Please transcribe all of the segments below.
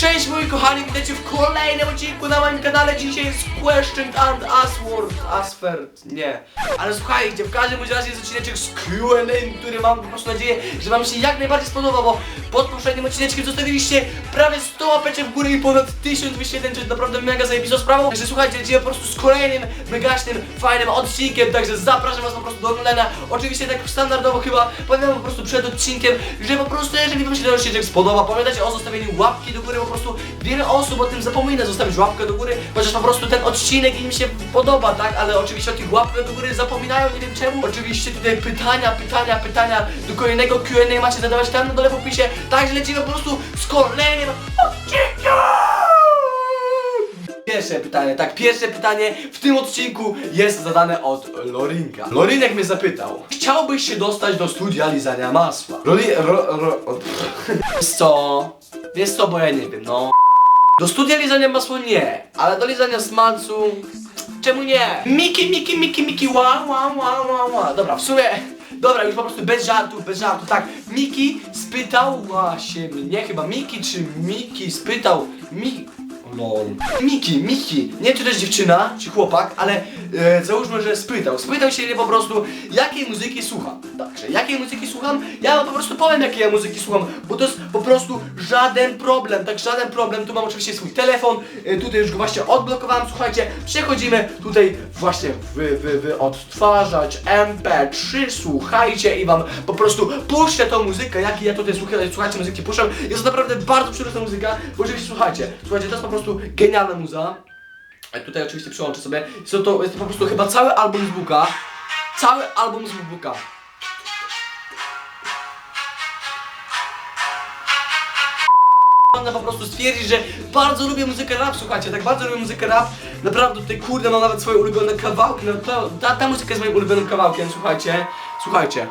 Cześć moi kochani, witajcie w kolejnym odcinku na moim kanale. Dzisiaj jest Question and Answer. Asfert, nie. Ale słuchajcie, w każdym razie jest odcineczek z Q&A, który mam po prostu nadzieję, że wam się jak najbardziej spodoba, bo pod poprzednim odcineczkiem zostawiliście prawie 100 łapeczek w górę i ponad 1000 wyświetleń, jest naprawdę mega zajebistą sprawą. Także słuchajcie, lecimy po prostu z kolejnym megaśnym, fajnym odcinkiem, także zapraszam was po prostu do oglądania. Oczywiście tak standardowo chyba powiem po prostu przed odcinkiem, że po prostu jeżeli wam się ten odcinek spodoba, pamiętajcie o zostawieniu łapki do góry, prostu wiele osób o tym zapomina zostawić łapkę do góry, chociaż po prostu ten odcinek im się podoba, tak? Ale oczywiście o tych łapkach do góry zapominają, nie wiem czemu. Oczywiście tutaj pytania, pytania, pytania do kolejnego Q&A macie zadawać tam na dole w opisie, także lecimy po prostu z kolejnym odcinkiem! Pierwsze pytanie, tak, pierwsze pytanie w tym odcinku jest zadane od Lorinka. Lorinek mnie zapytał, chciałbyś się dostać do studia lizania masła? Roli, ro, ro, o, Wiesz co? Wiesz co, bo ja nie wiem, no. Do studia lizania masła nie, ale do lizania smalcu... Czemu nie? Miki, Miki, Miki, Miki, ła, ła, ła, ła, ła. Dobra, w sumie... Dobra, już po prostu bez żartów, bez żartów, tak. Miki spytała się mnie, chyba Miki czy Miki spytał... Mi... Lol. Miki, Miki, nie czy to jest dziewczyna, czy chłopak, ale e, załóżmy, że spytał. Spytał się mnie po prostu, jakiej muzyki słucham. Także, jakiej muzyki słucham? Ja po prostu powiem, jakiej ja muzyki słucham, bo to jest po prostu żaden problem, tak żaden problem. Tu mam oczywiście swój telefon, e, tutaj już go właśnie odblokowałem, słuchajcie, przechodzimy tutaj właśnie w, w, w odtwarzać MP3, słuchajcie i wam po prostu puszczę tą muzykę, jakiej ja tutaj słuchaj, słuchajcie muzyki puszczam. Jest to naprawdę bardzo przyjemna muzyka, bo oczywiście słuchajcie, słuchajcie, to jest po prostu genialna muza. A tutaj oczywiście przyłączę sobie. Jest to, jest to po prostu chyba cały album z Booka. Cały album z. Można po prostu stwierdzić, że bardzo lubię muzykę rap, słuchajcie, tak bardzo lubię muzykę rap. Naprawdę tutaj kurde mam nawet swoje ulubione kawałki. No, ta, ta muzyka jest moim ulubionym kawałkiem, słuchajcie. Słuchajcie.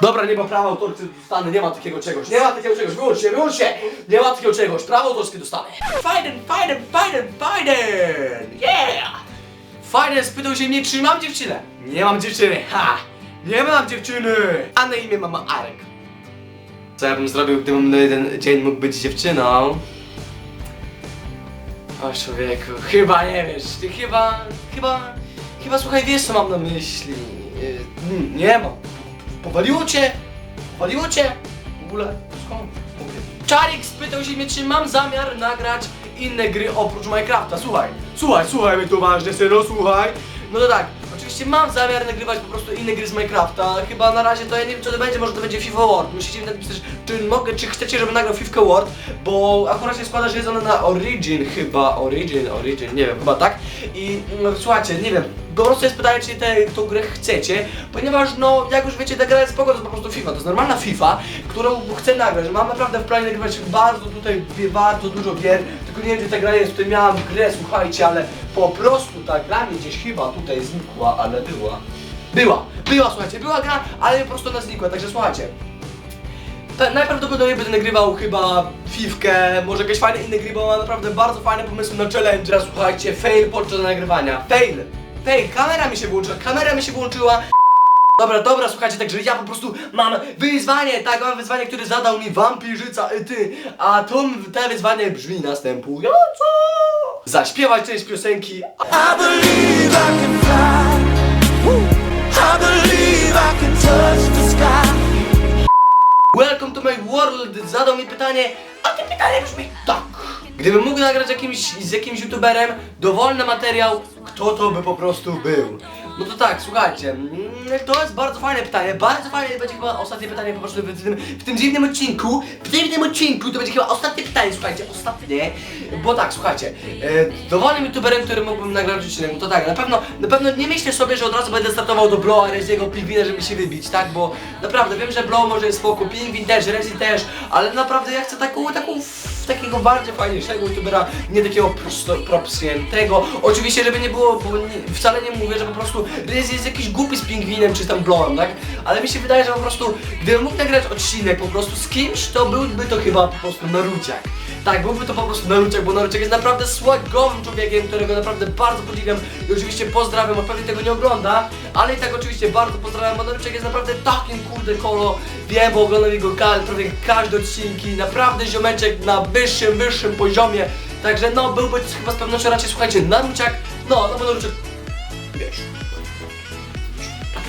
Dobra, nie ma prawa autorskie dostanę, nie ma takiego czegoś, nie ma takiego czegoś, wyłącz się, wyłącz się! Nie ma takiego czegoś, prawo autorskie dostanę. Fajden, fajden, fajden, fajden! Yeah! Fajden spytał się mnie, czy mam dziewczynę. Nie mam dziewczyny, ha! Nie mam dziewczyny! A na imię mama Arek. Co ja bym zrobił, gdybym na jeden dzień mógł być dziewczyną? O człowieku, chyba nie wiesz, ty chyba, chyba, chyba słuchaj, wiesz co mam na myśli. Mm, nie mam. Powaliło cię? Powaliło cię? W ogóle? Skąd? Czarik spytał się mnie, czy mam zamiar nagrać inne gry oprócz Minecrafta. Słuchaj, słuchaj, słuchaj mnie tu ważne, synu, słuchaj. No to tak, oczywiście mam zamiar nagrywać po prostu inne gry z Minecrafta. Chyba na razie to ja nie wiem co to będzie, może to będzie FIFA World. Musicie mi napisać, czy mogę, czy chcecie, żebym nagrał FIFA World, bo akurat się składa, że jest ona na Origin chyba, Origin, Origin, nie wiem, chyba tak. I no, słuchajcie, nie wiem, po prostu jest pytanie, czy tę grę chcecie, ponieważ no, jak już wiecie, ta gra jest spoko, to jest po prostu FIFA, to jest normalna FIFA, którą chcę nagrać, mam naprawdę w planie nagrywać bardzo tutaj, bardzo dużo gier, tylko nie wiem, gdzie ta gra jest, tutaj miałam grę, słuchajcie, ale po prostu ta gra mi gdzieś chyba tutaj znikła, ale była. Była, była, słuchajcie, była gra, ale po prostu ona znikła, także słuchajcie. Najprawdopodobniej będę nagrywał chyba Fifkę, może jakieś fajne inne gry, bo naprawdę bardzo fajne pomysły na challenge. Słuchajcie, fail podczas nagrywania. Fail! Fail! Kamera mi się włączyła, kamera mi się włączyła. Dobra, dobra, słuchajcie, także ja po prostu mam wyzwanie, tak, mam wyzwanie, które zadał mi wampirzyca i ty, a to, te wyzwanie brzmi następująco. Zaśpiewać część piosenki I believe I can fly. I believe I can touch the sky. Welcome to my world zadał mi pytanie, a to pytanie brzmi tak. Gdybym mógł nagrać jakimś, z jakimś youtuberem dowolny materiał, kto to by po prostu był? No to tak, słuchajcie, mm, to jest bardzo fajne pytanie, bardzo fajne będzie chyba ostatnie pytanie po prostu w tym, w tym dziwnym odcinku, w tym dziwnym odcinku to będzie chyba ostatnie pytanie, słuchajcie, ostatnie, bo tak, słuchajcie, e, dowolnym youtuberem, który mógłbym nagrać odcinek, no to tak, na pewno, na pewno nie myślę sobie, że od razu będę startował do Blowa, Reziego, Pingwina, żeby się wybić, tak, bo naprawdę wiem, że Blow może jest spoko, Pingwin też, Rezi też, ale naprawdę ja chcę taką, taką, takiego bardziej fajniejszego youtubera, nie takiego prosto, propsniętego, oczywiście, żeby nie było, bo nie, wcale nie mówię, że po prostu Ryz jest jakiś głupi z pingwinem czy tam blowem, tak? Ale mi się wydaje, że po prostu, gdybym mógł nagrać odcinek po prostu z kimś, to byłby to chyba po prostu Naruciak. Tak, byłby to po prostu Naruciak, bo Naruciak jest naprawdę swagowym człowiekiem, którego naprawdę bardzo podziwiam i oczywiście pozdrawiam, on pewnie tego nie ogląda, ale i tak oczywiście bardzo pozdrawiam, bo Naruciak jest naprawdę takim kurde kolo, wiem, bo oglądam jego kanał, prawie każde odcinki, naprawdę ziomeczek na wyższym, wyższym poziomie, także no, byłby chyba z pewnością raczej, słuchajcie, Naruciak, no, no bo Naruciak, wiesz,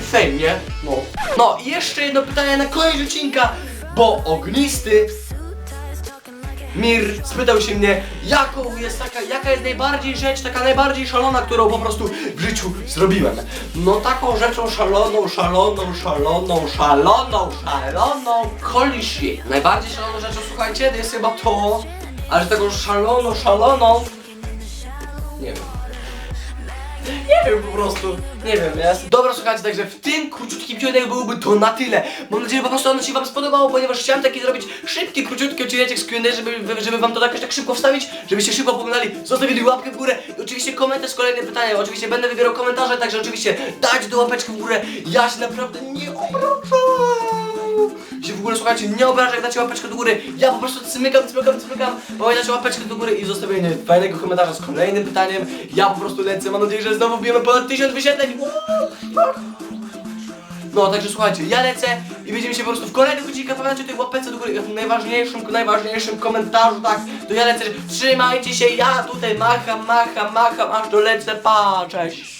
fame, nie? No. No i jeszcze jedno pytanie na koniec odcinka, bo ognisty Mir spytał się mnie, jaką jest taka, jaka jest najbardziej rzecz, taka najbardziej szalona, którą po prostu w życiu zrobiłem. No taką rzeczą szaloną, szaloną, szaloną, szaloną, szaloną, holy shit. Najbardziej szaloną rzeczą, słuchajcie, to jest chyba to, ale taką szaloną, szaloną, nie wiem. Nie wiem po prostu, nie wiem, jest. Dobra, słuchajcie, także w tym króciutkim odcinku byłoby to na tyle. Mam nadzieję, że po prostu ono się wam spodobało, ponieważ chciałem taki zrobić szybki, króciutki odcinek z Q&A, żeby, żeby wam to jakoś tak szybko wstawić, żebyście szybko poglądali, zostawili łapkę w górę i oczywiście komentarz kolejne pytania. Oczywiście będę wybierał komentarze, także oczywiście dać do łapeczki w górę. Ja się naprawdę nie obrażam się w ogóle słuchajcie, nie obrażę jak dacie łapeczkę do góry. Ja po prostu cymykam, cymykam, cymykam. Pamiętajcie łapeczkę do góry i zostawienie fajnego komentarza z kolejnym pytaniem. Ja po prostu lecę. Mam nadzieję, że znowu wbijemy ponad 1000 wyświetleń. No, także słuchajcie, ja lecę i widzimy się po prostu w kolejnych odcinkach. Pamiętajcie o tej łapeczce do góry tym najważniejszym, najważniejszym komentarzu, tak? To ja lecę. Trzymajcie się, ja tutaj macham, macham, macham, aż dolecę. Pa, cześć.